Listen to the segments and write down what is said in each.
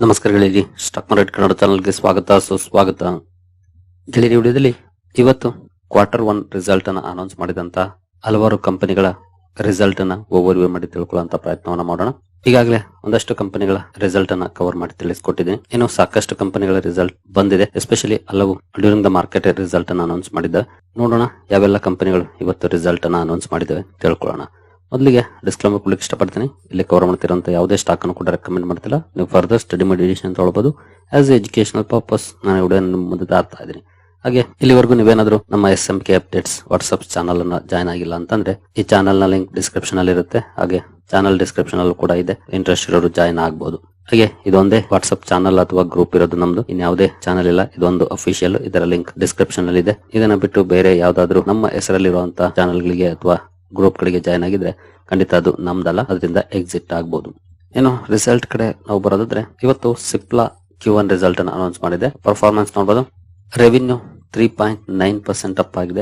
ನಮಸ್ಕಾರ ಗೆಳೆಯರಿ stock market Kannada ಚಾನಲ್ಗೆ ಸ್ವಾಗತ, ಸುಸ್ವಾಗತ. ಗೆಳೆಯರಿ, ವಿಡಿಯೋದಲ್ಲಿ ಇವತ್ತು ಕ್ವಾರ್ಟರ್ ಒನ್ ರಿಸಲ್ಟ್ ಅನ್ನ ಅನೌನ್ಸ್ ಮಾಡಿದಂತ ಹಲವಾರು ಕಂಪನಿಗಳ ರಿಸಲ್ಟ್ ಅನ್ನ ಓವರ್ ವ್ಯೂ ಮಾಡಿ ತಿಳ್ಕೊಳ್ಳುವಂತ ಪ್ರಯತ್ನವನ್ನ ಮಾಡೋಣ. ಈಗಾಗಲೇ ಒಂದಷ್ಟು ಕಂಪನಿಗಳ ರಿಸಲ್ಟ್ ಅನ್ನ ಕವರ್ ಮಾಡಿ ತಿಳಿಸ್ಕೊಟ್ಟಿದ್ದೀನಿ. ಇನ್ನು ಸಾಕಷ್ಟು ಕಂಪನಿಗಳ ರಿಸಲ್ಟ್ ಬಂದಿದೆ. ಎಸ್ಪೆಷಲಿ ಹಲವು ಡ್ಯೂರಿಂಗ್ ದ ಮಾರ್ಕೆಟ್ ರಿಸಲ್ಟ್ ಅನ್ನ ಅನೌನ್ಸ್ ಮಾಡಿದ್ದ. ನೋಡೋಣ ಯಾವೆಲ್ಲ ಕಂಪನಿಗಳು ಇವತ್ತು ರಿಸಲ್ಟ್ ಅನ್ನ ಅನೌನ್ಸ್ ಮಾಡಿದ್ದಾವೆ, ತಿಳ್ಕೊಳ್ಳೋಣ. ಮೊದಲಿಗೆ ಡಿಸ್ಕ್ಲೈಮರ್ ಕೊಡ್ಲಿಕ್ಕೆ ಇಷ್ಟಪಡ್ತೀನಿ. ಇಲ್ಲಿ ಕವರ್ ಮಾಡ್ತಿರೋಂಥ ಯಾವುದೇ ಸ್ಟಾಕ್ ಅನ್ನು ಕೂಡ ರೆಕಮೆಂಡ್ ಮಾಡ್ತಿಲ್ಲ. ನೀವು ಫರ್ದರ್ ಸ್ಟಡಿ ಮಾಡಿ ಅಂತ ಹೇಳ್ಬೋದು. ಆಸ್ ಎಜುಕೇಶನಲ್ ಪರ್ಪಸ್ ನಾನು ನಿಮ್ಮ ಮುಂದೆ ಆಗ್ತಾ ಇದ್ದೀನಿ. ಹಾಗೆ, ಇಲ್ಲಿವರೆಗೂ ನೀವೇನಾದ್ರೂ ನಮ್ಮ S M K updates WhatsApp channel ಅನ್ನ ಜಾಯ್ನ್ ಆಗಿಲ್ಲ ಅಂತಂದ್ರೆ, ಈ ಚಾನಲ್ನ ಲಿಂಕ್ ಡಿಸ್ಕ್ರಿಪ್ಷನ್ ಅಲ್ಲಿ ಇರುತ್ತೆ. ಹಾಗೆ ಚಾನಲ್ ಡಿಸ್ಕ್ರಿಪ್ಷನ್ ಅಲ್ಲೂ ಕೂಡ ಇದೆ. ಇಂಟ್ರೆಸ್ಟ್ ಇರೋರು ಜಾಯ್ನ್ ಆಗಬಹುದು ಹಾಗೆ, ಇದೊಂದೇ ವಾಟ್ಸ್ಆಪ್ ಚಾನಲ್ ಅಥವಾ ಗ್ರೂಪ್ ಇರೋದು ನಮ್ದು. ಇನ್ಯಾವುದೇ ಚಾನಲ್ ಇಲ್ಲ. ಇದೊಂದು ಅಫಿಷಿಯಲ್ ಇದರ ಲಿಂಕ್ ಡಿಸ್ಕ್ರಿಪ್ಷನ್ ಅಲ್ಲಿ ಇದೆ ಇದನ್ನ ಬಿಟ್ಟು ಬೇರೆ ಯಾವ್ದಾದ್ರು ನಮ್ಮ ಹೆಸರಲ್ಲಿರುವಂತಹ ಚಾನಲ್ಗಳಿಗೆ ಅಥವಾ ಗ್ರೂಪ್ ಕಡೆಗೆ ಜಾಯ್ನ್ ಆಗಿದ್ರೆ ಖಂಡಿತ ಅದು ನಮ್ದಲ್ಲ, ಅದರಿಂದ ಎಕ್ಸಿಟ್ ಆಗ್ಬೋದು. ಏನು ರಿಸಲ್ಟ್ ಕಡೆ ನಾವು ಬರೋದಾದ್ರೆ, ಇವತ್ತು ಸಿಪ್ಲಾ ಕ್ಯೂ ಒನ್ ರಿಸಲ್ಟ್ ಅನ್ನು ಅನೌನ್ಸ್ ಮಾಡಿದೆ. ಪರ್ಫಾರ್ಮೆನ್ಸ್ ನೋಡಬಹುದು revenue three point nine percent up ಆಗಿದೆ.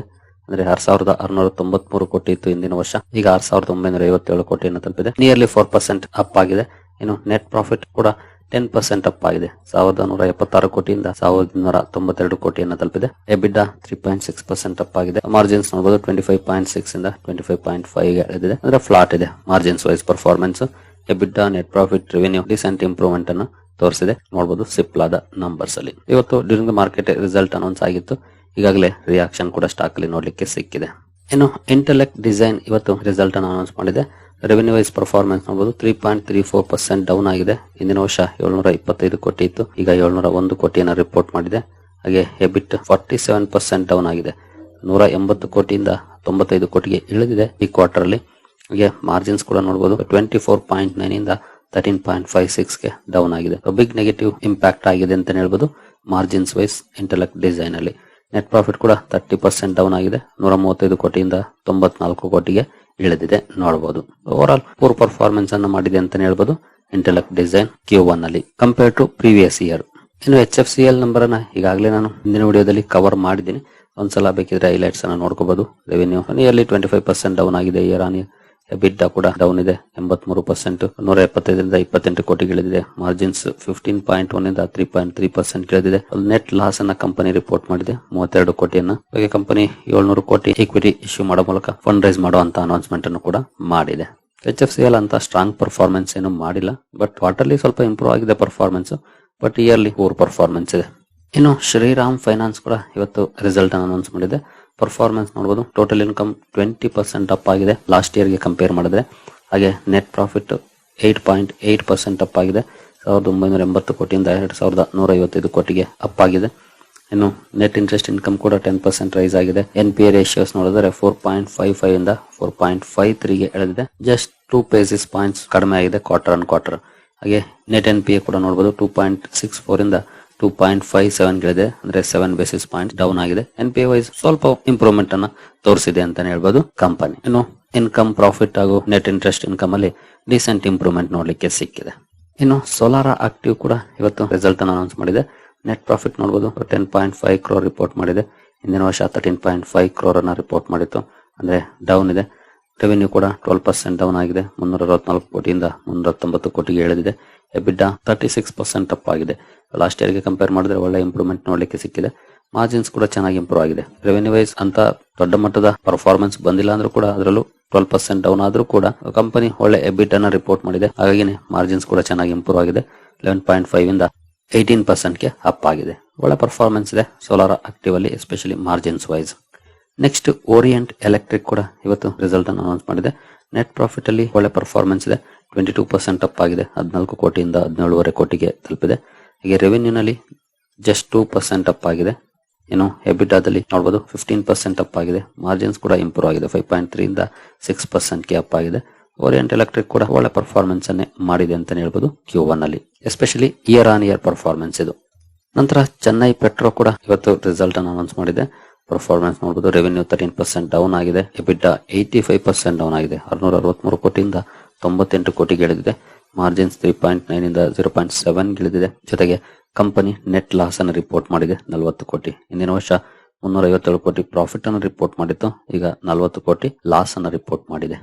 ಅಂದ್ರೆ ಆರ್ ಸಾವಿರದ ಆರ್ನೂರ ತೊಂಬತ್ಮೂರು ಕೋಟಿ ಇತ್ತು ಇಂದಿನ ವರ್ಷ. ಈಗ ಆರ್ ಸಾವಿರದ ಒಂಬೈನೂರ ಐವತ್ತೇಳು ಕೋಟಿಯನ್ನು ತಲುಪಿದೆ. ನಿಯರ್ಲಿ ಫೋರ್ ಪರ್ಸೆಂಟ್ ಅಪ್ ಆಗಿದೆ. ಇನ್ನು ನೆಟ್ ಪ್ರಾಫಿಟ್ ಕೂಡ ಟೆನ್ ಪರ್ಸೆಂಟ್ ಅಪ್ ಆಗಿದೆ. ಸಾವಿರದ ನೂರ ಎಪ್ಪತ್ತಾರು ಕೋಟಿಯಿಂದ ಸಾವಿರದ ಇನ್ನೂರ ತೊಂಬತ್ತೆರಡು ಕೋಟಿಯನ್ನು ತಲುಪಿದೆ. EBITDA three point six percent up ಆಗಿದೆ. ಮಾರ್ಜಿನ್ಸ್ ನೋಡಬಹುದು ಟ್ವೆಂಟಿ ಫೈವ್ ಪಾಯಿಂಟ್ ಸಿಕ್ಸ್ ಇಂದ ಟ್ವೆಂಟಿ ಫೈವ್ ಪಾಯಿಂಟ್ ಫೈವ್ ಇದೆ ಅಂದ್ರೆ ಫ್ಲಾಟ್ ಇದೆ margins wise performance EBITDA net profit revenue decent improvement ಅನ್ನು ತೋರಿಸಿದೆ. ನೋಡಬಹುದು ಸಿಪ್ಲಾದ ನಂಬರ್ಸ್ ಅಲ್ಲಿ. ಇವತ್ತು during the market result announce ಆಗಿತ್ತು. ಈಗಾಗಲೇ ರಿಯಾಕ್ಷನ್ ಕೂಡ ಸ್ಟಾಕ್ ಅಲ್ಲಿ ನೋಡ್ಲಿಕ್ಕೆ ಸಿಕ್ಕಿದೆ. ಇನ್ನು ಇಂಟೆಲೆಕ್ಟ್ ಡಿಸೈನ್ ಇವತ್ತು ರಿಸಲ್ಟ್ ಅನ್ನು ಅನೌನ್ಸ್ ಮಾಡಿದೆ. ರೆವೆನ್ಯೂ ವೈಸ್ ಪರ್ಫಾರ್ಮೆನ್ಸ್ ನೋಡಬಹುದು three point three four percent down ಆಗಿದೆ. ಹಿಂದಿನ ವರ್ಷ ಏಳ್ನೂರ ಇಪ್ಪತ್ತೈದು ಕೋಟಿ ಇತ್ತು, ಈಗ ಏಳ್ನೂರ ಒಂದು ಕೋಟಿಯನ್ನು ರಿಪೋರ್ಟ್ ಮಾಡಿದೆ. ಹಾಗೆ EBIT forty seven percent down ಆಗಿದೆ. ನೂರ ಎಂಬತ್ತು ಕೋಟಿಯಿಂದ ತೊಂಬತ್ತೈದು ಕೋಟಿಗೆ ಇಳಿದಿದೆ ಈ ಕ್ವಾರ್ಟರ್ ಅಲ್ಲಿ. ಹಾಗೆ ಮಾರ್ಜಿನ್ಸ್ ಕೂಡ ನೋಡಬಹುದು ಟ್ವೆಂಟಿ ಫೋರ್ ಪಾಯಿಂಟ್ ನೈನ್ ಇಂದ ತರ್ಟೀನ್ ಪಾಯಿಂಟ್ ಫೈವ್ ಸಿಕ್ಸ್ಗೆ ಡೌನ್ ಆಗಿದೆ. ಬಿಗ್ ನೆಗೆಟಿವ್ ಇಂಪ್ಯಾಕ್ಟ್ ಆಗಿದೆ ಅಂತ ಹೇಳ್ಬೋದು ಮಾರ್ಜಿನ್ಸ್ ವೈಸ್ ಇಂಟೆಲೆಕ್ಟ್ ಡಿಸೈನ್ ಅಲ್ಲಿ. ನೆಟ್ ಪ್ರಾಫಿಟ್ ಕೂಡ ತರ್ಟಿ ಪರ್ಸೆಂಟ್ ಡೌನ್ ಆಗಿದೆ. ನೂರ ಮೂವತ್ತೈದು ಕೋಟಿಯಿಂದ ತೊಂಬತ್ನಾಲ್ಕು ಕೋಟಿಗೆ ಇಳಿದಿದೆ. ನೋಡಬಹುದು ಓವರ್ ಆಲ್ ಪೂರ್ ಪರ್ಫಾರ್ಮೆನ್ಸ್ ಅನ್ನು ಮಾಡಿದೆ ಅಂತ ಹೇಳ್ಬೋದು. ಇಂಟೆಲೆಕ್ಟ್ ಡಿಸೈನ್ ಕ್ಯೂ ಒನ್ ಅಲ್ಲಿ ಕಂಪೇರ್ ಟು ಪ್ರೀವಿಯಸ್ ಇಯರ್ ಇನ್ನು H F C L number ಅನ್ನ ಈಗಾಗಲೇ ನಾನು ಹಿಂದಿನ ವಿಡಿಯೋದಲ್ಲಿ ಕವರ್ ಮಾಡಿದ್ದೀನಿ. ಒಂದ್ಸಲ ಬೇಕಿದ್ರೆ ಹೈಲೈಟ್ಸ್ ಅನ್ನ ನೋಡ್ಕೋಬಹುದು revenue nearly twenty five percent down ಆಗಿದೆ. ಇಯರ್ ಆನ್ ಇಯರ್ ಎಬಿಟ್ ಕೂಡ ಡೌನ್ ಇದೆ, ಎಂಬತ್ಮೂರು ಪರ್ಸೆಂಟ್ ನೂರ ಎಪ್ಪತ್ತೈದರಿಂದ ಇಪ್ಪತ್ತೆಂಟು ಕೋಟಿ ಇಳಿದಿದೆ ಮಾರ್ಜಿನ್ಸ್ ಫಿಫ್ಟೀನ್ ಪಾಯಿಂಟ್ ಒನ್ ಇಂದ ತ್ರೀ ಪಾಯಿಂಟ್ ತ್ರೀ ಪರ್ಸೆಂಟ್ ಇಳಿದಿದೆ. ನೆಟ್ ಲಾಸ್ ಅನ್ನ ಕಂಪನಿ ರಿಪೋರ್ಟ್ ಮಾಡಿದೆ, ಮೂವತ್ತೆರಡು ಕೋಟಿಯನ್ನ. ಹಾಗೆ ಕಂಪನಿ ಏಳ್ನೂರು ಕೋಟಿ ಈಕ್ವಿಟಿ ಇಶ್ಯೂ ಮಾಡೋ ಮೂಲಕ ಫಂಡ್ ರೈಸ್ ಮಾಡುವಂತ ಅನೌನ್ಸ್ಮೆಂಟ್ ಅನ್ನು ಕೂಡ ಮಾಡಿದೆ. ಎಚ್ ಎಫ್ ಸಿ ಎಲ್ ಅಂತ ಸ್ಟ್ರಾಂಗ್ ಪರ್ಫಾರ್ಮೆನ್ಸ್ ಏನು ಮಾಡಿಲ್ಲ ಬಟ್ ಕ್ವಾರ್ಟರ್ಲಿ ಸ್ವಲ್ಪ ಇಂಪ್ರೂವ್ ಆಗಿದೆ performance but yearly poor performance ಇದೆ. ಇನ್ನು ಶ್ರೀರಾಮ್ ಫೈನಾನ್ಸ್ ಕೂಡ ಇವತ್ತು ರಿಸಲ್ಟ್ ಅನ್ನು ಅನೌನ್ಸ್ ಮಾಡಿದೆ. ಪರ್ಫಾರ್ಮೆನ್ಸ್ ನೋಡಬಹುದು total income twenty percent up ಆಗಿದೆ. ಲಾಸ್ಟ್ ಇಯರ್ಗೆ ಕಂಪೇರ್ ಮಾಡಿದ್ರೆ. ಹಾಗೆ net profit eight point eight percent up ಆಗಿದೆ. ಸಾವಿರದ ಒಂಬೈನೂರ ಎಂಬತ್ತು ಕೋಟಿಯಿಂದ ಎರಡು ಸಾವಿರದ ನೂರ ಐವತ್ತೈದು ಕೋಟಿಗೆ ಅಪ್ ಆಗಿದೆ. ಇನ್ನು ನೆಟ್ ಇಂಟ್ರೆಸ್ಟ್ ಇನ್ಕಮ್ ಕೂಡ ಟೆನ್ ಪರ್ಸೆಂಟ್ ರೈಸ್ ಆಗಿದೆ. ಎನ್ ಪಿ ಎ ರೇಷಿಯೋಸ್ ನೋಡಿದ್ರೆ ಫೋರ್ ಪಾಯಿಂಟ್ ಫೈವ್ ಫೈವ್ ಇಂದ ಫೋರ್ ಪಾಯಿಂಟ್ ಫೈವ್ ತ್ರೀಗೆ ಎಳೆದಿದೆ. ಜಸ್ಟ್ ಟೂ ಪೇಸಿಸ್ ಪಾಯಿಂಟ್ಸ್ ಕಡಿಮೆ ಆಗಿದೆ ಕ್ವಾರ್ಟರ್ ಆನ್ ಕ್ವಾರ್ಟರ್ ಹಾಗೆ ನೆಟ್ ಎನ್ ಪಿ ಎ ಕೂಡ ನೋಡಬಹುದು ಟೂ ಪಾಯಿಂಟ್ ಸಿಕ್ಸ್ ಫೋರ್ ಇಂದ ಟೂ ಪಾಯಿಂಟ್ ಫೈವ್ ಸೆವೆನ್ ಗೆಳಿದೆ. ಅಂದ್ರೆ ಸೆವೆನ್ ಬೇಸಿಸ್ ಪಾಯಿಂಟ್ ಡೌನ್ ಆಗಿದೆ. ಎನ್ ಪಿ ವೈಸ್ ಸ್ವಲ್ಪ ಇಂಪ್ರೂವ್ಮೆಂಟ್ ಅನ್ನ ತೋರಿಸಿದೆ ಅಂತಾನೆ ಹೇಳ್ಬೋದು ಕಂಪನಿ ಇನ್ನು ಇನ್ಕಮ್ ಪ್ರಾಫಿಟ್ ಹಾಗೂ ನೆಟ್ ಇಂಟ್ರೆಸ್ಟ್ ಇನ್ಕಮ್ ಅಲ್ಲಿ ರೀಸೆಂಟ್ ಇಂಪ್ರೂವ್ಮೆಂಟ್ ನೋಡ್ಲಿಕ್ಕೆ ಸಿಕ್ಕಿದೆ. ಇನ್ನು ಸೋಲಾರ ಆಕ್ಟಿವ್ ಕೂಡ ಇವತ್ತು ರಿಸಲ್ಟ್ ಅನ್ನು ಅನೌನ್ಸ್ ಮಾಡಿದೆ. ನೆಟ್ ಪ್ರಾಫಿಟ್ ನೋಡಬಹುದು ten point five crore report ಮಾಡಿದೆ. ಹಿಂದಿನ ವರ್ಷ ತರ್ಟೀನ್ ಪಾಯಿಂಟ್ ಫೈವ್ ಕ್ರೋರ್ ಅನ್ನ ರಿಪೋರ್ಟ್ ಮಾಡಿತ್ತು. ಅಂದ್ರೆ ಡೌನ್ ಇದೆ. ರೆವೆನ್ಯೂ ಕೂಡ ಟ್ವೆಲ್ ಪರ್ಸೆಂಟ್ ಡೌನ್ ಆಗಿದೆ. ಮುನ್ನೂರ ಅರವತ್ನಾಲ್ಕು ಕೋಟಿಯಿಂದ ಮುನ್ನೂರ ಹತ್ತೊಂಬತ್ತು ಕೋಟಿಗೆ ಇಳಿದಿದೆ. EBITDA thirty six percent up ಆಗಿದೆ ಲಾಸ್ಟ್ ಇಯರ್ಗೆ ಕಂಪೇರ್ ಮಾಡಿದ್ರೆ ಒಳ್ಳೆ ಇಂಪ್ರೂವ್ಮೆಂಟ್ ನೋಡಲಿಕ್ಕೆ ಸಿಕ್ಕಿದೆ. ಮಾರ್ಜಿನ್ಸ್ ಕೂಡ ಚೆನ್ನಾಗಿ ಇಂಪ್ರೂವ್ ಆಗಿದೆ. ರೆವೆನ್ಯೂ ವೈಸ್ ಅಂತ ದೊಡ್ಡ ಮಟ್ಟದ ಪರ್ಫಾರ್ಮೆನ್ಸ್ ಬಂದಿಲ್ಲ ಅಂದ್ರೂ ಕೂಡ ಅದರಲ್ಲೂ ಟ್ವೆಲ್ ಪರ್ಸೆಂಟ್ ಡೌನ್ ಆದ್ರೂ ಕೂಡ ಕಂಪನಿ ಒಳ್ಳೆ ಎಬಿಟ್ ಅನ್ನ ರಿಪೋರ್ಟ್ ಮಾಡಿದೆ. ಹಾಗಾಗಿ ಮಾರ್ಜಿನ್ಸ್ ಕೂಡ ಚೆನ್ನಾಗಿ ಇಂಪ್ರೂವ್ ಆಗಿದೆ. ಲೆವೆನ್ ಪಾಯಿಂಟ್ ಫೈವ್ ಇಂದ ಏಯ್ಟೀನ್ ಪರ್ಸೆಂಟ್ಗೆ ಅಪ್ ಆಗಿದೆ. ಒಳ್ಳೆ ಪರ್ಫಾರ್ಮೆನ್ಸ್ ಇದೆ. ಸೋಲಾರ್ ಆಕ್ಟಿವ್ ಅಲ್ಲಿ especially margins wise next Orient Electric ಕೂಡ ಇವತ್ತು ರಿಸಲ್ಟ್ ಅನ್ನು ಅನೌನ್ಸ್ ಮಾಡಿದೆ. ನೆಟ್ ಪ್ರಾಫಿಟ್ ಅಲ್ಲಿ ಒಳ್ಳೆ ಪರ್ಫಾರ್ಮೆನ್ಸ್ ಇದೆ. ಟ್ವೆಂಟಿ ಟೂ ಪರ್ಸೆಂಟ್ ಅಪ್ ಆಗಿದೆ. ಹದಿನಾಲ್ಕು ಕೋಟಿಯಿಂದ ಹದಿನೇಳುವರೆ ಕೋಟಿಗೆ ತಲುಪಿದೆ. ಹಾಗೆ ರೆವೆನ್ಯೂನಲ್ಲಿ ಜಸ್ಟ್ ಟೂ ಪರ್ಸೆಂಟ್ ಅಪ್ ಆಗಿದೆ. ಇನ್ನು ಎಬಿಟಾದಲ್ಲಿ ನೋಡಬಹುದು ಫಿಫ್ಟೀನ್ ಪರ್ಸೆಂಟ್ ಅಪ್ ಆಗಿದೆ. ಮಾರ್ಜಿನ್ಸ್ ಕೂಡ ಇಂಪ್ರೂವ್ ಆಗಿದೆ. ಫೈವ್ ಪಾಯಿಂಟ್ ತ್ರೀ ಇಂದ ಸಿಕ್ಸ್ ಪರ್ಸೆಂಟ್ಗೆ ಅಪ್ ಆಗಿದೆ. ಓರಿಯಂಟ್ ಎಲೆಕ್ಟ್ರಿಕ್ ಕೂಡ ಒಳ್ಳೆ ಪರ್ಫಾರ್ಮೆನ್ಸ್ ಅನ್ನೇ ಮಾಡಿದೆ ಅಂತ ಹೇಳ್ಬೋದು ಕ್ಯೂ ಒನ್ ಅಲ್ಲಿ. Especially year on year performance ಇದು. ನಂತರ ಚೆನ್ನೈ ಪೆಟ್ರೋ ಕೂಡ ಇವತ್ತು ರಿಸಲ್ಟ್ ಅನ್ನು ಅನೌನ್ಸ್ ಮಾಡಿದೆ. ಪರ್ಫಾರ್ಮೆನ್ಸ್ ನೋಡಬಹುದು ರೆವೆನ್ಯೂ ತರ್ಟೀನ್ ಪರ್ಸೆಂಟ್ ಡೌನ್ ಆಗಿದೆ. EBITDA eighty five percent down ಆಗಿದೆ. ಆರ್ನೂರ ಅರವತ್ಮೂರು ಕೋಟಿಯಿಂದ ತೊಂಬತ್ತೆಂಟು ಕೋಟಿಗೆ ಇಳಿದಿದೆ. ಮಾರ್ಜಿನ್ಸ್ ತ್ರೀ ಪಾಯಿಂಟ್ ನೈನ್ ಇಂದ ಜೀರೋ ಪಾಯಿಂಟ್ ಸೆವೆನ್ ಇಳಿದಿದೆ. ಜೊತೆಗೆ ಕಂಪನಿ ನೆಟ್ ಲಾಸ್ ಅನ್ನು ರಿಪೋರ್ಟ್ ಮಾಡಿದೆ. ನಲವತ್ತು ಕೋಟಿ. ಹಿಂದಿನ ವರ್ಷ ಮುನ್ನೂರ ಐವತ್ತೇಳು ಕೋಟಿ ಪ್ರಾಫಿಟ್ ಅನ್ನು ರಿಪೋರ್ಟ್ ಮಾಡಿತ್ತು. ಈಗ ನಲವತ್ತು ಕೋಟಿ ಲಾಸ್ ಅನ್ನು ರಿಪೋರ್ಟ್ ಮಾಡಿದೆ.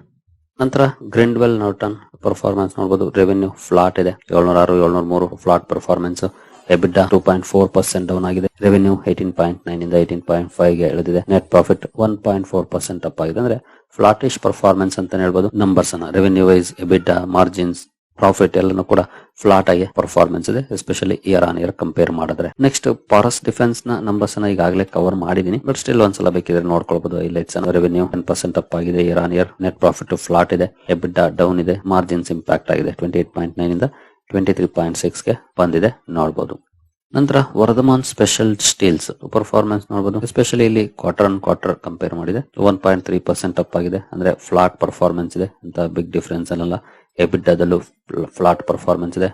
ನಂತರ ಗ್ರಿಂಡ್ವೆಲ್ ನಾರ್ಟನ್ ಪರ್ಫಾರ್ಮೆನ್ಸ್ ನೋಡಬಹುದು ರೆವೆನ್ಯೂ ಫ್ಲಾಟ್ ಇದೆ. ಏಳ್ನೂರ ಆರು ಏಳ್ನೂರ ಮೂರು flat performance EBITDA two point four percent down ಆಗಿದೆ. ರೆವೆನ್ಯೂ ಏಟೀನ್ ಪಾಯಿಂಟ್ ನೈನ್ ಇಂದ ಏಟೀನ್ ಪಾಯಿಂಟ್ ಫೈವ್ಗೆ ಇಳಿದಿದೆ. Net profit one point four percent up ಆಗಿದೆ. ಅಂದ್ರೆ ಫ್ಲಾಟಿಶ್ ಪರ್ಫಾರ್ಮೆನ್ಸ್ ಅಂತ ಹೇಳ್ಬೋದು. ನಂಬರ್ಸ್ ಅನ್ನ revenue wise EBITDA margins profit ಎಲ್ಲನೂ ಕೂಡ ಫ್ಲಾಟ್ ಆಗಿ ಪರ್ಫಾರ್ಮೆನ್ಸ್ ಇದೆ. Especially year on year compare ಮಾಡಿದ್ರೆ. ನೆಕ್ಸ್ಟ್ ಫಾರೆಸ್ಟ್ ಡಿಫೆನ್ಸ್ನ ನಂಬರ್ಸ್ನ ಈಗಾಗಲೇ ಕವರ್ ಮಾಡಿದೀನಿ ಬಟ್ ಸ್ಟಿಲ್ ಒಂದ್ಸಲ ಬೇಕಿದ್ರೆ ನೋಡ್ಕೊಳ್ಬಹುದು and revenue ten percent up ಆಗಿದೆ year on year net profit flat ಇದೆ. ಎಬಿಡಾ ಡೌನ್ ಇದೆ. ಮಾರ್ಜಿನ್ಸ್ ಇಂಪ್ಯಾಕ್ಟ್ ಆಗಿದೆ. ಟ್ವೆಂಟಿ ಏಟ್ ಪಾಯಿಂಟ್ ನೈನ್ ಇಂದ ಟ್ವೆಂಟಿ ತ್ರೀ ಪಾಯಿಂಟ್ ಸಿಕ್ಸ್ಗೆ ಬಂದಿದೆ. ನೋಡಬಹುದು ನಂತರ ವರ್ಧಮಾನ್ ಸ್ಪೆಷಲ್ ಸ್ಟೀಲ್ಸ್ ಪರ್ಫಾರ್ಮೆನ್ಸ್ ನೋಡಬಹುದು ಎಸ್ಪೆಷಲಿ ಇಲ್ಲಿ ಕ್ವಾರ್ಟರ್ ಅಂಡ್ ಕ್ವಾರ್ಟರ್ ಕಂಪೇರ್ ಮಾಡಿದೆ. One point three percent up ಆಗಿದೆ. ಅಂದ್ರೆ ಫ್ಲಾಟ್ ಪರ್ಫಾರ್ಮೆನ್ಸ್ ಇದೆ. ಅಂತ ಬಿಗ್ ಡಿಫರೆನ್ಸ್ ಅಲ್ಲ ಎಬಿಡ್ಡದಲ್ಲೂ ಫ್ಲಾಟ್ ಪರ್ಫಾರ್ಮೆನ್ಸ್ ಇದೆ.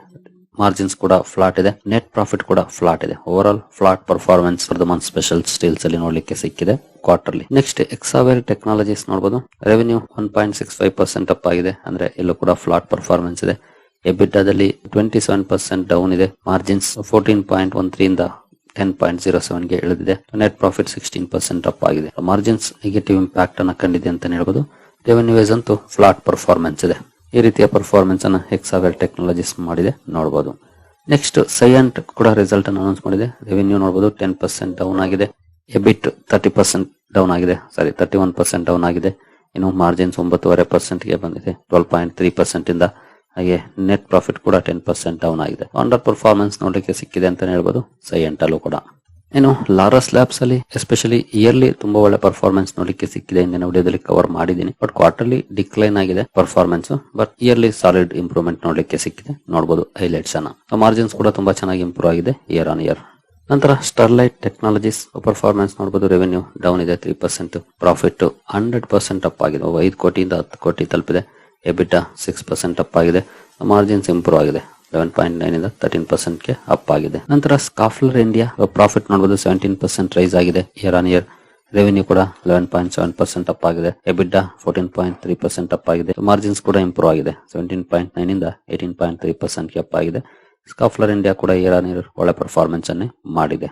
ಮಾರ್ಜಿನ್ಸ್ ಕೂಡ ಫ್ಲಾಟ್ ಇದೆ. ನೆಟ್ ಪ್ರಾಫಿಟ್ ಕೂಡ ಫ್ಲಾಟ್ ಇದೆ. Over all flat performance Vardhman Special Steels ಅಲ್ಲಿ ನೋಡ್ಲಿಕ್ಕೆ ಸಿಕ್ಕಿದೆ ಕ್ವಾರ್ಟರ್ಲಿ ನೆಕ್ಸ್ಟ್ ಎಕ್ಸಾವೇರ್ ಟೆಕ್ನಾಲಜೀಸ್ ನೋಡಬಹುದು revenue one point six five percent up ಆಗಿದೆ. ಅಂದ್ರೆ ಎಲ್ಲೂ ಕೂಡ ಫ್ಲಾಟ್ ಪರ್ಫಾರ್ಮೆನ್ಸ್ ಇದೆ. ಎಬಿಟಾದಲ್ಲಿ ಟ್ವೆಂಟಿ ಸೆವೆನ್ ಪರ್ಸೆಂಟ್ ಡೌನ್ ಇದೆ. Margins fourteen point one three ಇಂದ ಟೆನ್ ಪಾಯಿಂಟ್ ಜೀರೋ ಸೆವೆನ್ಗೆ ಇಳಿದಿದೆ. Net profit sixteen percent up ಆಗಿದೆ. ಮಾರ್ಜಿನ್ಸ್ ನೆಗೆಟಿವ್ ಇಂಪ್ಯಾಕ್ಟ್ ಅನ್ನ ಕಂಡಿದೆ ಅಂತ ಹೇಳ್ಬೋದು. ರೆವೆನ್ಯೂ ವೈಸ್ ಅಂತೂ ಫ್ಲಾಟ್ ಪರ್ಫಾರ್ಮೆನ್ಸ್ ಇದೆ. ಈ ರೀತಿಯ ಪರ್ಫಾರ್ಮೆನ್ಸ್ ಅನ್ನ ಎಕ್ಸಾವೆಲ್ ಟೆಕ್ನಾಲಜೀಸ್ ಮಾಡಿದೆ. ನೋಡಬಹುದು ನೆಕ್ಸ್ಟ್ ಸೈಯಂಟ್ ಕೂಡ ರಿಸಲ್ಟ್ ಅನ್ನು ಅನೌನ್ಸ್ ಮಾಡಿದೆ. ರೆವೆನ್ಯೂ ನೋಡಬಹುದು ಟೆನ್ ಪರ್ಸೆಂಟ್ ಡೌನ್ ಆಗಿದೆ. ಎಬಿಟ್ ತರ್ಟಿ ಪರ್ಸೆಂಟ್ ಡೌನ್ ಆಗಿದೆ. Sorry thirty one percent down ಆಗಿದೆ. ಇನ್ನು ಮಾರ್ಜಿನ್ಸ್ ಒಂಬತ್ತುವರೆ ಪರ್ಸೆಂಟ್ಗೆ ಬಂದಿದೆ. ಟ್ವೆಲ್ ಪಾಯಿಂಟ್ ತ್ರೀ ಪರ್ಸೆಂಟ್ ಇಂದ ಹಾಗೆ ನೆಟ್ ಪ್ರಾಫಿಟ್ ಕೂಡ ಟೆನ್ ಪರ್ಸೆಂಟ್ ಡೌನ್ ಆಗಿದೆ. ಅಂಡರ್ ಪರ್ಫಾರ್ಮೆನ್ಸ್ ನೋಡಲಿಕ್ಕೆ ಸಿಕ್ಕಿದೆ ಅಂತ ಹೇಳ್ಬೋದು ಸೈ ಅಲ್ಲೂ ಕೂಡ. ಇನ್ನು ಲಾರಸ್ ಲ್ಯಾಬ್ಸ್ ಅಲ್ಲಿ ಎಸ್ಪೆಷಲಿ ಇಯರ್ಲಿ ತುಂಬಾ ಒಳ್ಳೆ ಪರ್ಫಾರ್ಮೆನ್ಸ್ ನೋಡಲಿಕ್ಕೆ ಸಿಕ್ಕಿದೆ ಇಂದಿನ ವಿಡಿಯೋದಲ್ಲಿ ಕವರ್ ಮಾಡಿದ್ದೀನಿ. ಬಟ್ ಕ್ವಾರ್ಟರ್ಲಿ ಡಿಕ್ಲೈನ್ ಆಗಿದೆ performance but yearly solid improvement ನೋಡಲಿಕ್ಕೆ ಸಿಕ್ಕಿದೆ. ನೋಡಬಹುದು ಹೈಲೈಟ್ಸ್ ಅನ್ನ. ಮಾರ್ಜಿನ್ಸ್ ಕೂಡ ತುಂಬಾ ಚೆನ್ನಾಗಿ ಇಂಪ್ರೂವ್ ಆಗಿದೆ ಇಯರ್ ಆನ್ ಇಯರ್ ನಂತರ ಸ್ಟರ್ಲೈಟ್ ಟೆಕ್ನಾಲಜೀಸ್ ಪರ್ಫಾರ್ಮೆನ್ಸ್ ನೋಡಬಹುದು ರೆವೆನ್ಯೂ ಡೌನ್ ಇದೆ three percent profit hundred percent up ಆಗಿದೆ. ಐದು ಕೋಟಿಯಿಂದ ಹತ್ತು ಕೋಟಿ ತಲುಪಿದೆ. ಎಬಿಟ ಸಿಕ್ಸ್ ಪರ್ಸೆಂಟ್ ಅಪ್ ಆಗಿದೆ. ಮಾರ್ಜಿನ್ಸ್ ಇಂಪ್ರೂವ್ ಆಗಿದೆ. ಲೆವೆನ್ ಪಾಯಿಂಟ್ ನೈನ್ ಇಂದ ತರ್ಟೀನ್ ಪರ್ಸೆಂಟ್ಗೆ ಅಪ್ ಆಗಿದೆ. ನಂತರ ಸ್ಕಾಫ್ಲರ್ ಇಂಡಿಯಾ ಪ್ರಾಫಿಟ್ ನೋಡಬಹುದು ಸೆವೆಂಟೀನ್ ಪರ್ಸೆಂಟ್ ರೈಸ್ ಆಗಿದೆ ಇಯರ್ ಆನ್ ಇಯರ್ ರೆವೆನ್ಯೂ ಕೂಡ eleven point seven percent up ಆಗಿದೆ. EBITDA fourteen point three percent up ಆಗಿದೆ. ಮಾರ್ಜಿನ್ಸ್ ಕೂಡ ಇಂಪ್ರೂವ್ ಆಗಿದೆ. ಸೆವೆಂಟೀನ್ ಪಾಯಿಂಟ್ ನೈನ್ ಇಂದ ಏಟೀನ್ ಪಾಯಿಂಟ್ ತ್ರೀ ಪರ್ಸೆಂಟ್ಗೆ ಅಪ್ ಆಗಿದೆ. ಸ್ಕಾಫ್ಲರ್ ಇಂಡಿಯಾ ಕೂಡ ಇಯರ್ ಆನ್ ಇಯರ್ ಒಳ್ಳೆ ಪರ್ಫಾರ್ಮೆನ್ಸ್ ಅನ್ನೇ ಮಾಡಿದೆ.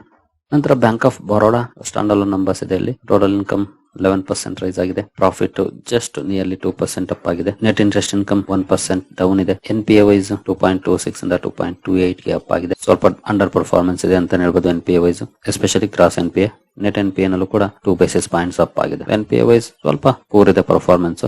ನಂತರ Bank of Baroda standalone numbers ಇದೆ ಇಲ್ಲಿ. Total income eleven percent rise ಆಗಿದೆ. Profit just nearly two percent up ಆಗಿದೆ. Net interest income one percent down ಇದೆ. N P A wise two point two six ಇಂದ two point two ಏಟ್ಗೆ up ಆಗಿದೆ. ಸ್ವಲ್ಪ under performance ಇದೆ ಅಂತ ಹೇಳ್ಬೋದು N P A wise especially gross N P A net N P ನಲ್ಲೂ ಕೂಡ ಟೂ ಬೇಸಿಸ್ ಪಾಯಿಂಟ್ಸ್ ಅಪ್ ಆಗಿದೆ. ಎನ್ ಪಿ ಎ ವೈಸ್ ಸ್ವಲ್ಪ ಪೂರ್ ಇದೆ ಪರ್ಫಾರ್ಮೆನ್ಸ್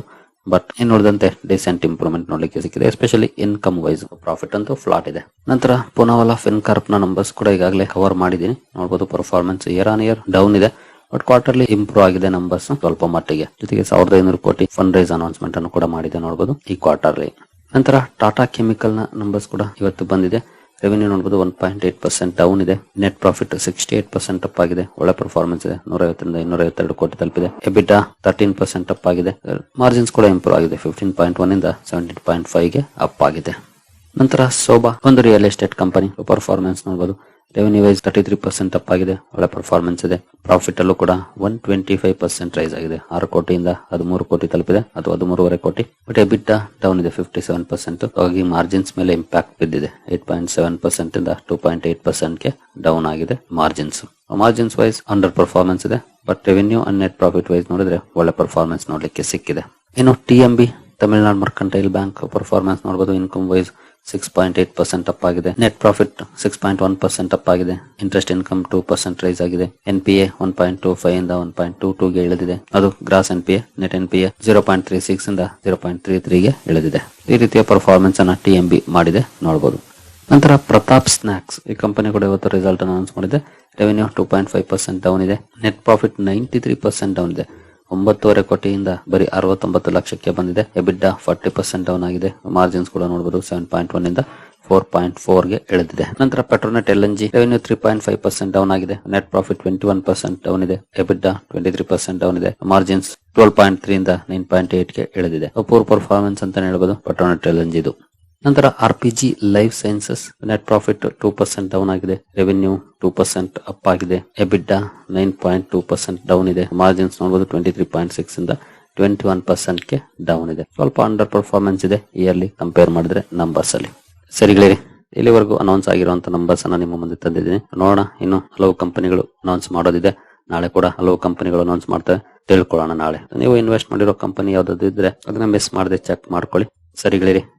ಬಟ್ ಏನ್ ನೋಡಿದಂತೆ ಡಿಸೆಂಟ್ ಇಂಪ್ರೂವ್ಮೆಂಟ್ ನೋಡ್ಲಿಕ್ಕೆ ಸಿಕ್ಕಿದೆ ಎಸ್ಪೆಷಲಿ ಇನ್ಕಮ್ ವೈಸ್ ಪ್ರಾಫಿಟ್ ಅಂತೂ ಫ್ಲಾಟ್ ಇದೆ. ನಂತರ ಪುನವಲ ಫಿನ್ಕಾರ್ಪ್ನ ನಂಬರ್ಸ್ ಕೂಡ ಈಗಾಗಲೇ ಕವರ್ ಮಾಡಿದೀನಿ ನೋಡಬಹುದು performance year on year down ಇದೆ. ಬಟ್ ಕ್ವಾರ್ಟರ್ಲಿ ಇಂಪ್ರೂವ್ ಆಗಿದೆ ನಂಬರ್ಸ್ ಸ್ವಲ್ಪ ಮಟ್ಟಿಗೆ. ಜೊತೆಗೆ ಸಾವಿರದ ಐನೂರು ಕೋಟಿ ಫಂಡ್ ರೈಸ್ ಅನೌನ್ಸ್ಮೆಂಟ್ ಅನ್ನು ಕೂಡ ಮಾಡಿದೆ ನೋಡಬಹುದು ಈ ಕ್ವಾರ್ಟರ್ಲಿ ನಂತರ ಟಾಟಾ ಕೆಮಿಕಲ್ನ ನಂಬರ್ಸ್ ಕೂಡ ಇವತ್ತು ಬಂದಿದೆ. ರೆವೆನ್ಯೂ ನೋಡಬಹುದು one point eight percent down ಇದೆ. Net profit sixty eight percent up ಆಗಿದೆ. ಒಳ್ಳೆ ಪರ್ಫಾರ್ಮೆನ್ಸ್ ಇದೆ. ನೂರ ಐವತ್ತರಿಂದ ಇನ್ನೂರ ಐವತ್ತೆರಡು ಕೋಟಿ ತಲುಪಿದೆ. ಎಬಿಟಾ ತರ್ಟೀನ್ ಪರ್ಸೆಂಟ್ ಅಪ್ ಆಗಿದೆ. ಮಾರ್ಜಿನ್ಸ್ ಕೂಡ ಇಂಪ್ರೂವ್ ಆಗಿದೆ. ಫಿಫ್ಟೀನ್ ಪಾಯಿಂಟ್ ಒನ್ ಇಂದ ಸೆವೆಂಟೀನ್ ಪಾಯಿಂಟ್ ಫೈವ್ಗೆ ಅಪ್ ಆಗಿದೆ. ನಂತರ ಸೋಬಾ ಒಂದು ರಿಯಲ್ ಎಸ್ಟೇಟ್ ಕಂಪನಿ ಪರ್ಫಾರ್ಮೆನ್ಸ್ ನೋಡಬಹುದು revenue wise thirty three percent up ಆಗಿದೆ. ಒಳ್ಳೆ ಪರ್ಫಾರ್ಮೆನ್ಸ್ ಇದೆ. ಪ್ರಾಫಿಟ್ ಅಲ್ಲೂ ಕೂಡ one twenty five percent rise ಆಗಿದೆ. ಆರು ಕೋಟಿಯಿಂದ ಹದಿಮೂರು ಕೋಟಿ ತಲುಪಿದೆ. ಅಥವಾ ಹದಿಮೂರುವರೆ ಕೋಟಿ. ಬಟ್ ಎಬಿಟ್ಟ ಡೌನ್ ಇದೆ ಫಿಫ್ಟಿ ಸೆವೆನ್ ಪರ್ಸೆಂಟ್ ಹಾಗಾಗಿ ಮಾರ್ಜಿನ್ಸ್ ಮೇಲೆ ಇಂಪ್ಯಾಕ್ಟ್ ಬಿದ್ದಿದೆ. ಏಟ್ ಪಾಯಿಂಟ್ ಸೆವೆನ್ ಪರ್ಸೆಂಟ್ ಇಂದ ಟೂ ಪಾಯಿಂಟ್ ಏಟ್ ಪರ್ಸೆಂಟ್ಗೆ ಡೌನ್ ಆಗಿದೆ margins margins wise under performance ಇದೆ. But revenue and net profit wise ನೋಡಿದ್ರೆ ಒಳ್ಳೆ ಪರ್ಫಾರ್ಮೆನ್ಸ್ ನೋಡ್ಲಿಕ್ಕೆ ಸಿಕ್ಕಿದೆ. ಇನ್ನು T M B Tamil Nadu mercantile bank performance ನೋಡಬಹುದು income wise six point eight percent up ಆಗಿದೆ. Net profit six point one percent up ಆಗಿದೆ. Interest income two percent rise ಆಗಿದೆ. N P A one point two five ಇಂದ one point two two ಗೆ ಇಳಿದಿದೆ. ಅದು gross N P A net N P A zero point three six ಇಂದ zero point three three ಗೆ ಇಳಿದಿದೆ. ಈ ರೀತಿಯ ಪರ್ಫಾರ್ಮೆನ್ಸ್ ಅನ್ನ ಟಿ ಎಂ ಬಿ ಮಾಡಿದೆ. ನೋಡಬಹುದು ನಂತರ ಪ್ರತಾಪ್ ಸ್ನಾಕ್ಸ್. ಈ ಕಂಪನಿ ಕೂಡ ಇವತ್ತು ರಿಸಲ್ಟ್ ಅನೌನ್ಸ್ ಮಾಡಿದೆ. Revenue two point five percent down ಇದೆ. Net profit ninety three percent down ಇದೆ. ಒಂಬತ್ತುವರೆ ಕೋಟಿಯಿಂದ ಬರೀ ಅರವತ್ತೊಂಬತ್ತು ಲಕ್ಷಕ್ಕೆ ಬಂದಿದೆ. ಎಬಿಡ್ಡ ಫಾರ್ಟಿ ಪರ್ಸೆಂಟ್ ಡೌನ್ ಆಗಿದೆ. ಮಾರ್ಜಿನ್ಸ್ ಕೂಡ ನೋಡಬಹುದು ಸೆವೆನ್ ಪಾಯಿಂಟ್ ಒನ್ ಇಂದ ಫೋರ್ ಪಾಯಿಂಟ್ ಫೋರ್ಗೆ ಇಳಿದಿದೆ. ನಂತರ Petronet, L N G revenue three point five percent down ಆಗಿದೆ. Net profit twenty one percent down ಇದೆ. EBITDA twenty three percent down ಇದೆ. ಮಾರ್ಜಿನ್ಸ್ ಟ್ವೆಲ್ ಪಾಯಿಂಟ್ ತ್ರೀ ಇಂದ ನೈನ್ ಪಾಯಿಂಟ್ ಏಟ್ಗೆ ಇಳಿದಿದೆ. ಪೂರ್ ಪರ್ಫಾರ್ಮೆನ್ಸ್ ಅಂತ ಹೇಳ್ಬೋದು. ಪೆಟ್ರೋನೆಟ್, ಎಲ್ ಎನ್ ಜಿದು. ನಂತರ R P G life sciences, net profit two percent down ಆಗಿದೆ, ರೆವೆನ್ಯೂ ಟೂ ಪರ್ಸೆಂಟ್ ಅಪ್ ಆಗಿದೆ, EBITDA nine point two percent down ಇದೆ, ಮಾರ್ಜಿನ್ಸ್ ನೋಡಬಹುದು ಟ್ವೆಂಟಿ ತ್ರೀ ಪಾಯಿಂಟ್ ಸಿಕ್ಸ್ ಇಂದ ಟ್ವೆಂಟಿ ಒನ್ ಪರ್ಸೆಂಟ್ಗೆ ಡೌನ್ ಇದೆ. ಸ್ವಲ್ಪ ಅಂಡರ್ ಪರ್ಫಾರ್ಮೆನ್ಸ್ ಇದೆ ಇಯರ್ಲಿ ಕಂಪೇರ್ ಮಾಡಿದ್ರೆ ನಂಬರ್ಸ್ ಅಲ್ಲಿ. ಸರಿಗಳಿರಿ ಇಲ್ಲಿವರೆಗೂ ಅನೌನ್ಸ್ ಆಗಿರುವಂತ ನಂಬರ್ಸ್ ಅನ್ನ ನಿಮ್ಮ ಮುಂದೆ ತಂದಿದ್ದೀನಿ. ನೋಡೋಣ, ಇನ್ನು ಹಲವು ಕಂಪನಿಗಳು ಅನೌನ್ಸ್ ಮಾಡೋದಿದೆ. ನಾಳೆ ಕೂಡ ಹಲವು ಕಂಪನಿಗಳು ಅನೌನ್ಸ್ ಮಾಡ್ತವೆ ತಿಳ್ಕೊಳ್ಳೋಣ ನಾಳೆ. ನೀವು ಇನ್ವೆಸ್ಟ್ ಮಾಡಿರೋ ಕಂಪನಿ ಯಾವ್ದಾದ್ರು ಇದ್ರೆ ಅದನ್ನ ಮಿಸ್ ಮಾಡದೆ ಚೆಕ್ ಮಾಡ್ಕೊಳ್ಳಿ. ಸರಿಗಳಿರಿ